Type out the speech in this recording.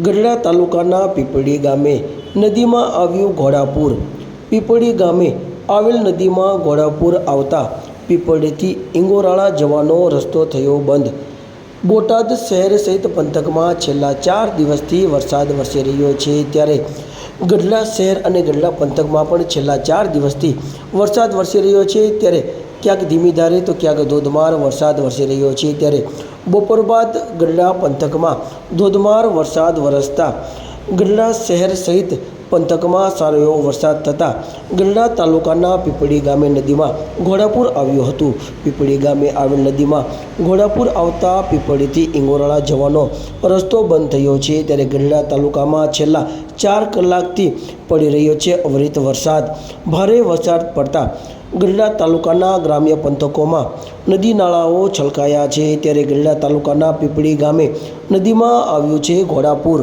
ગઢડા તાલુકાના પીપળી ગામે નદીમાં આવ્યું ઘોડાપુર. પીપળી ગામે આવેલ નદીમાં ઘોડાપુર આવતા પીપળીથી ઇંગોરાળા જવાનો રસ્તો થયો બંધ. બોટાદ શહેર સહિત પંથકમાં છેલ્લા ચાર દિવસથી વરસાદ વરસી રહ્યો છે ત્યારે ગઢડા શહેર અને ગઢડા પંથકમાં પણ છેલ્લા ચાર દિવસથી વરસાદ વરસી રહ્યો છે ત્યારે ક્યાંક ધીમી ધારે તો ક્યાંક ધોધમાર વરસાદ વરસી રહ્યો છે. ત્યારે બપોર બાદ ગઢડા પંથકમાં ધોધમાર વરસાદ વરસતા ગઢડા શહેર સહિત પંથકમાં સારો એવો વરસાદ થતાં ગઢડા તાલુકાના પીપળી ગામે નદીમાં ઘોડાપુર આવ્યું હતું. પીપળી ગામે આવેલ નદીમાં ઘોડાપુર આવતા પીપળીથી ઇંગોરાળા જવાનો રસ્તો બંધ થયો છે. ત્યારે ગઢડા તાલુકામાં છેલ્લા ચાર કલાકથી પડી રહ્યો છે અવિરત વરસાદ. ભારે વરસાદ પડતા ગઢડા તાલુકાના ગ્રામ્ય પંથકોમાં નદી નાળાઓ છલકાયા છે. ત્યારે ગઢડા તાલુકાના પીપળી ગામે નદીમાં આવ્યું છે ઘોડાપૂર.